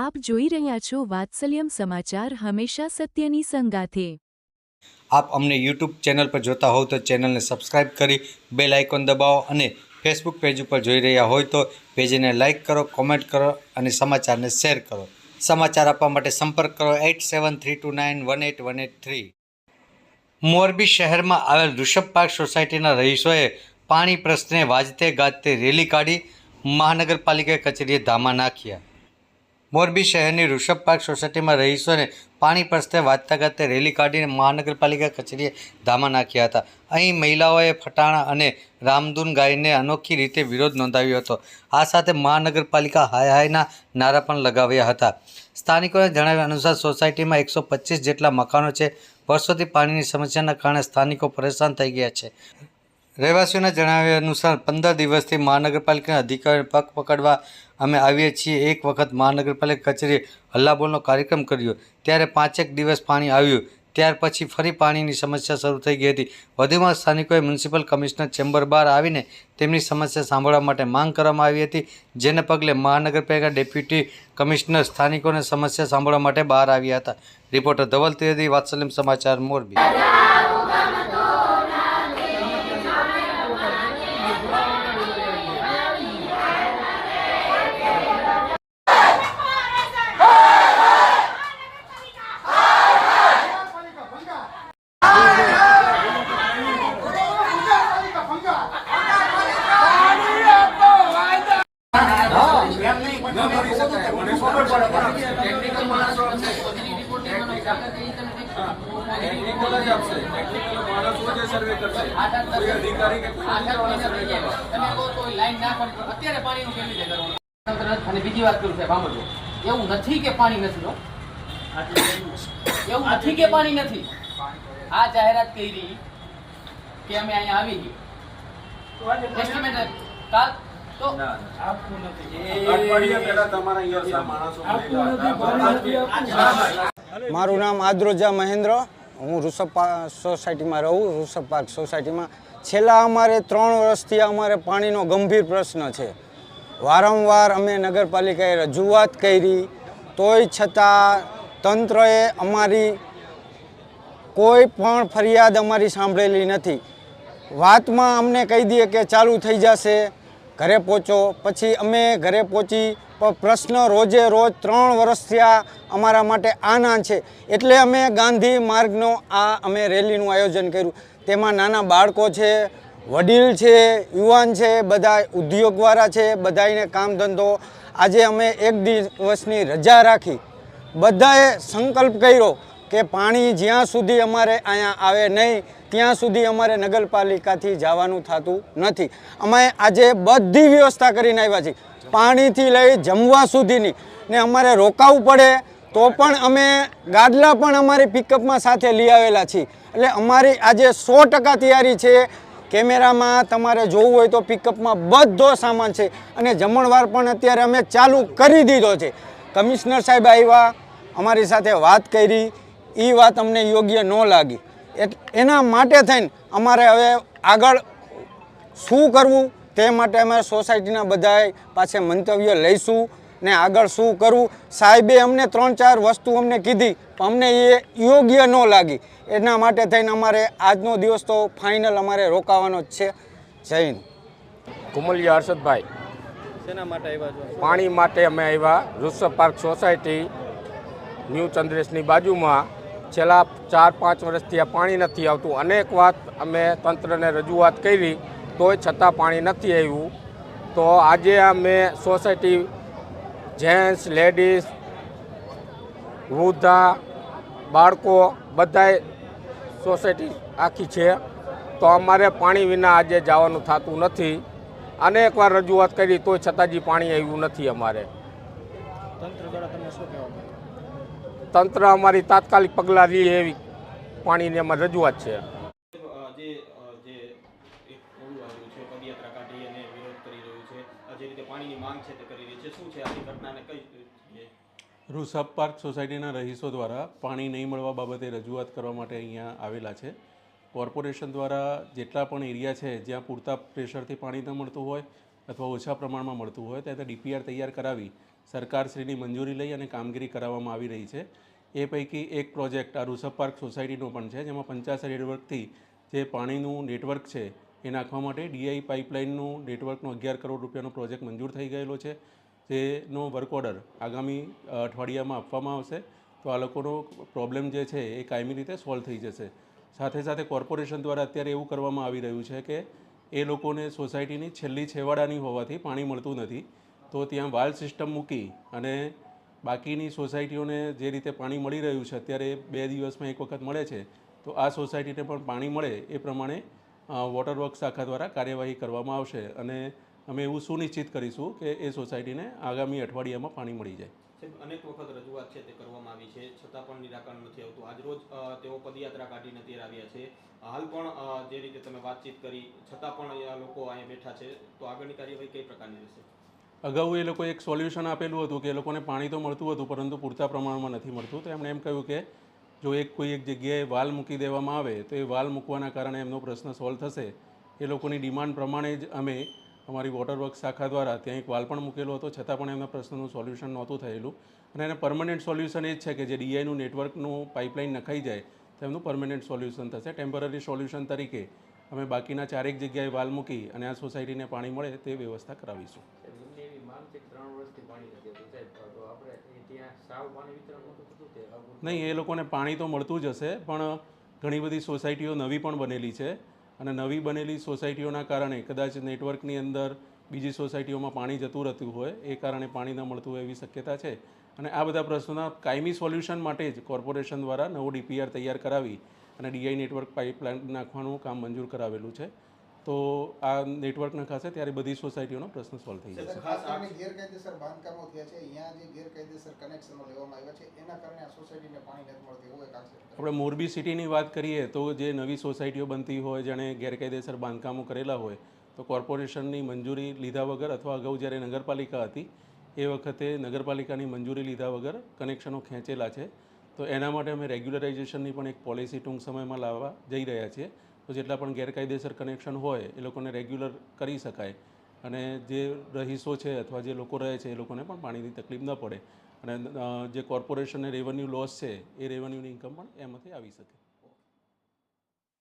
આપ જોઈ રહ્યા છો વાત્સલ્યમ સમાચાર હંમેશા સત્યની સંગાથે. આપ અમને યુટ્યુબ ચેનલ પર જોતા હોવ તો ચેનલને સબસ્ક્રાઇબ કરી બેલ આઇકોન દબાવો અને ફેસબુક પેજ ઉપર જોઈ રહ્યા હોય તો પેજને લાઇક કરો, કોમેન્ટ કરો અને સમાચારને શેર કરો. સમાચાર આપવા માટે સંપર્ક કરો eight seven three two nine one eight one eight three. Morbi શહેરમાં આવેલ ઋષભ પાર્ક સોસાયટીના રહીશોએ પાણી પ્રશ્ને વાજતે ગાજતે રેલી કાઢી મહાનગરપાલિકા કચેરીએ ધામા નાખ્યા. મોરબી શહેરની ઋષભ પાર્ક સોસાયટીમાં રહીશોને પાણી પ્રશ્ને વાંચતા ગાતે રેલી કાઢીને મહાનગરપાલિકા કચેરીએ ધામા નાખ્યા હતા. અહીં મહિલાઓએ ફટાણા અને રામધૂન ગાઈને અનોખી રીતે વિરોધ નોંધાવ્યો હતો. આ સાથે મહાનગરપાલિકા હાય હાયના નારા પણ લગાવ્યા હતા. સ્થાનિકોને જણાવ્યા અનુસાર સોસાયટીમાં એકસો જેટલા મકાનો છે. વર્ષોથી પાણીની સમસ્યાના કારણે સ્થાનિકો પરેશાન થઈ ગયા છે. રહેવાસીઓના જણાવ્યા અનુસાર પંદર દિવસથી મહાનગરપાલિકાના અધિકારીઓને પગ પકડવા અમે આવીએ છીએ. એક વખત મહાનગરપાલિકા કચેરીએ હલ્લાબોલનો કાર્યક્રમ કર્યો. ત્યારે પાંચેક દિવસ પાણી આવ્યું. ત્યાર પછી ફરી પાણીની સમસ્યા શરૂ થઈ ગઈ હતી. વધુમાં સ્થાનિકોએ મ્યુનિસિપલ કમિશનર ચેમ્બર બહાર આવીને તેમની સમસ્યા સાંભળવા માટે માંગ કરવામાં આવી હતી, જેને પગલે મહાનગરપાલિકા ડેપ્યુટી કમિશનર સ્થાનિકોને સમસ્યા સાંભળવા માટે બહાર આવ્યા હતા. રિપોર્ટર ધવલ ત્રિવેદી, વાત્સલ્યમ સમાચાર મોરબી. આપશે. ટેકનિકલ માણસો જે સર્વે કરશે. કોઈ અધિકારી કે કોઈ મહિના થઈ તમે કહો તો લાઈન ના પડી અત્યારે પાણીનું કેવી રીતે કરવું? અને બીજી વાત કરું છે ભામજો એવું નથી કે પાણી નથી એવું નથી કે પાણી નથી. આ જાહેરાત કરી કે અમે અહીંયા આવી એસ્ટિમેટ કાલ? તો હતા. મારું નામ આદ્રોજા મહેન્દ્ર. હું ઋષભ પાર્ક સોસાયટીમાં રહું, ઋષભ પાર્ક સોસાયટીમાં. છેલ્લા અમારે ત્રણ વર્ષથી અમારે પાણીનો ગંભીર પ્રશ્ન છે. વારંવાર અમે નગરપાલિકાએ રજૂઆત કરી, તોય છતાં તંત્રએ અમારી કોઈ પણ ફરિયાદ અમારી સાંભળેલી નથી. વાતમાં અમને કહી દઈએ કે ચાલુ થઈ જશે ઘરે પહોંચો. પછી અમે ઘરે પહોંચી પ્રશ્ન રોજે રોજ ત્રણ વર્ષથી આ અમારા માટે આના છે. એટલે અમે ગાંધી માર્ગનો આ અમે રેલીનું આયોજન કર્યું. તેમાં નાના બાળકો છે, વડીલ છે, યુવાન છે, બધા ઉદ્યોગવાળા છે બધાને કામ ધંધો આજે અમે એક દિવસની રજા રાખી. બધાએ સંકલ્પ કર્યો કે પાણી જ્યાં સુધી અમારે અહીંયા આવે નહીં ત્યાં સુધી અમારે નગરપાલિકાથી જવાનું થતું નથી. અમે આજે બધી વ્યવસ્થા કરીને આવ્યા છીએ. પાણીથી લઈ જમવા સુધીની. ને અમારે રોકાવું પડે તો પણ અમે ગાડલા પણ અમારી પિકઅપમાં સાથે લઈ આવેલા છીએ. એટલે અમારી આજે સો ટકા તૈયારી છે. કેમેરામાં તમારે જોવું હોય તો પિકઅપમાં બધો સામાન છે. અને જમણવાર પણ અત્યારે અમે ચાલુ કરી દીધો છે. કમિશનર સાહેબ આવ્યા, અમારી સાથે વાત કરી. એ વાત અમને યોગ્ય ન લાગી. એના માટે થઈને અમારે હવે આગળ શું કરવું તે માટે અમે સોસાયટીના બધાએ પાસે મંતવ્ય લઈશું ને આગળ શું કરવું. સાહેબે અમને ત્રણ ચાર વસ્તુ અમને કીધી પણ અમને એ યોગ્ય ન લાગી. એના માટે થઈને અમારે આજનો દિવસ તો ફાઇનલ અમારે રોકાવાનો જ છે. જૈન કુમલિયા હર્ષદભાઈ. માટે પાણી માટે અમે આવ્યા. ઋષભ પાર્ક સોસાયટી ન્યૂ ચંદ્રેશની બાજુમાં. છેલ્લા ચાર, પાંચ વર્ષથી આ પાણી નથી આવતું. અનેક વાત અમે તંત્રને રજૂઆત કરી, તોય છતાં પાણી નથી આવ્યું. તો આજે અમે સોસાયટી જેન્ટ્સ, લેડીઝ, વૃદ્ધા, બાળકો બધાય સોસાયટી આખી છે. તો અમારે પાણી વિના આજે જવાનું થતું નથી. અનેક વાર રજૂઆત કરી, તોય છતાં જે પાણી આવ્યું નથી અમારે. તંત્ર અમારી તાત્કાલિક પગલાં લે એવી પાણીની અમારી રજૂઆત છે જે અ, જે એક ટોળું આવ્યું છે પદયાત્રા કાઢી અને વિરોધ કરી રહ્યું છે આ જે રીતે પાણીની માંગ છે તે કરી રહી છે શું છે આની ઘટનાને કઈ જગ્યાએ? ઋષભ પાર્ક સોસાયટીના રહીશો દ્વારા પાણી નહીં મળવા બાબતે રજૂઆત કરવા માટે અહીંયા આવેલા છે કોર્પોરેશન દ્વારા જેટલા પણ એરિયા છે જ્યાં પૂરતા પ્રેશરથી પાણી ન મળતું હોય અથવા ઓછા પ્રમાણમાં મળતું હોય ત્યાં ડીપીઆર તૈયાર કરાવી સરકારશ્રીની મંજૂરી લઈ અને કામગીરી કરાવવામાં આવી રહી છે. એ પૈકી એક પ્રોજેક્ટ આ ઋષભ પાર્ક સોસાયટીનો પણ છે, જેમાં પંચાસર નેટવર્કથી જે પાણીનું નેટવર્ક છે એ નાખવા માટે ડીઆઈ પાઇપલાઇનનું નેટવર્કનો અગિયાર કરોડ રૂપિયાનો પ્રોજેક્ટ મંજૂર થઈ ગયેલો છે. જેનો વર્ક ઓર્ડર આગામી અઠવાડિયામાં આપવામાં આવશે. તો આ લોકોનો પ્રોબ્લેમ જે છે એ કાયમી રીતે સોલ્વ થઈ જશે. સાથે સાથે કોર્પોરેશન દ્વારા અત્યારે એવું કરવામાં આવી રહ્યું છે કે એ લોકોને સોસાયટીની છેલ્લી છેવાડાની હોવાથી પાણી મળતું નથી. તો ત્યાં વાલ સિસ્ટમ મૂકી અને બાકીની સોસાયટીઓને જે રીતે પાણી મળી રહ્યું છે, અત્યારે બે દિવસમાં એક વખત મળે છે, તો આ સોસાયટીને પણ પાણી મળે એ પ્રમાણે વોટર વર્ક શાખા દ્વારા કાર્યવાહી કરવામાં આવશે અને અમે એવું સુનિશ્ચિત કરીશું કે એ સોસાયટીને આગામી અઠવાડિયામાં પાણી મળી જાય. અનેક વખત રજૂઆત છે તે કરવામાં આવી છે, છતાં પણ નિરાકરણ નથી આવતું. આજરોજ તેઓ પદયાત્રા કાઢીને ત્યાં આવ્યા છે. હાલ પણ જે રીતે તમે વાતચીત કરી, છતાં પણ લોકો અહીંયા બેઠા છે, તો આગળની કાર્યવાહી કઈ પ્રકારની રહેશે? અગાઉ એ લોકો એક સોલ્યુશન આપેલું હતું કે એ લોકોને પાણી તો મળતું હતું, પરંતુ પૂરતા પ્રમાણમાં નથી મળતું. તો એમણે એમ કહ્યું કે જો એક કોઈ એક જગ્યાએ વાલ મૂકી દેવામાં આવે, તો એ વાલ મૂકવાના કારણે એમનો પ્રશ્ન સોલ્વ થશે. એ લોકોની ડિમાન્ડ પ્રમાણે જ અમે અમારી વોટર વર્ક શાખા દ્વારા ત્યાં એક વાલ પણ મૂકેલો હતો, છતાં પણ એમના પ્રશ્નનું સોલ્યુશન નહોતું થયેલું. અને એને પરમનન્ટ સોલ્યુશન એ જ છે કે જે ડીઆઈનું નેટવર્કનું પાઇપલાઇન નખાઈ જાય, તો એમનું પરમનન્ટ સોલ્યુશન થશે. ટેમ્પરરી સોલ્યુશન તરીકે અમે બાકીના ચારેક જગ્યાએ વાલ મૂકી અને આ સોસાયટીને પાણી મળે તે વ્યવસ્થા કરાવીશું. નહીં, એ લોકોને પાણી તો મળતું જ હશે, પણ ઘણી બધી સોસાયટીઓ નવી પણ બનેલી છે અને નવી બનેલી સોસાયટીઓના કારણે, કદાચ નેટવર્કની અંદર બીજી સોસાયટીઓમાં પાણી જતું રહેતું હોય, એ કારણે પાણી ન મળતું હોય એવી શક્યતા છે. અને આ બધા પ્રશ્નોના કાયમી સોલ્યુશન માટે જ કોર્પોરેશન દ્વારા નવો ડીપીઆર તૈયાર કરાવી અને ડીઆઈ નેટવર્ક પાઇપલાઇન નાખવાનું કામ મંજૂર કરાવેલું છે. તો આ નેટવર્કના ખાસે ત્યારે બધી સોસાયટીઓનો પ્રશ્ન સોલ્વ થઈ જશે. ખાસ આ ગેરકાયદેસર બાંધકામો થયા છે. અહીંયા જે ગેરકાયદેસર કનેક્શનો લેવામાં આવ્યા છે એના કારણે આ સોસાયટીને પાણી નથી મળતું એવો એક આક્ષેપ આપણે મોરબી સિટીની વાત કરીએ તો જે નવી સોસાયટીઓ બનતી હોય જેણે ગેરકાયદેસર બાંધકામો કરેલા હોય તો કોર્પોરેશનની મંજૂરી લીધા વગર અથવા અગાઉ જ્યારે નગરપાલિકા હતી એ વખતે નગરપાલિકાની મંજૂરી લીધા વગર કનેક્શનો ખેંચેલા છે. તો એના માટે અમે રેગ્યુલરાઇઝેશનની પણ એક પોલિસી ટૂંક સમયમાં લાવવા જઈ રહ્યા છીએ. જેટલા પણ ગેરકાયદેસર કનેક્શન હોય, એ લોકોને રેગ્યુલર કરી શકાય. અને જે રહીશો છે અથવા જે લોકો રહે છે, એ લોકોને પણ પાણીની તકલીફ ન પડે. અને જે કોર્પોરેશનને રેવન્યુ લોસ છે, એ રેવન્યુની ઇન્કમ પણ એમાંથી આવી શકે.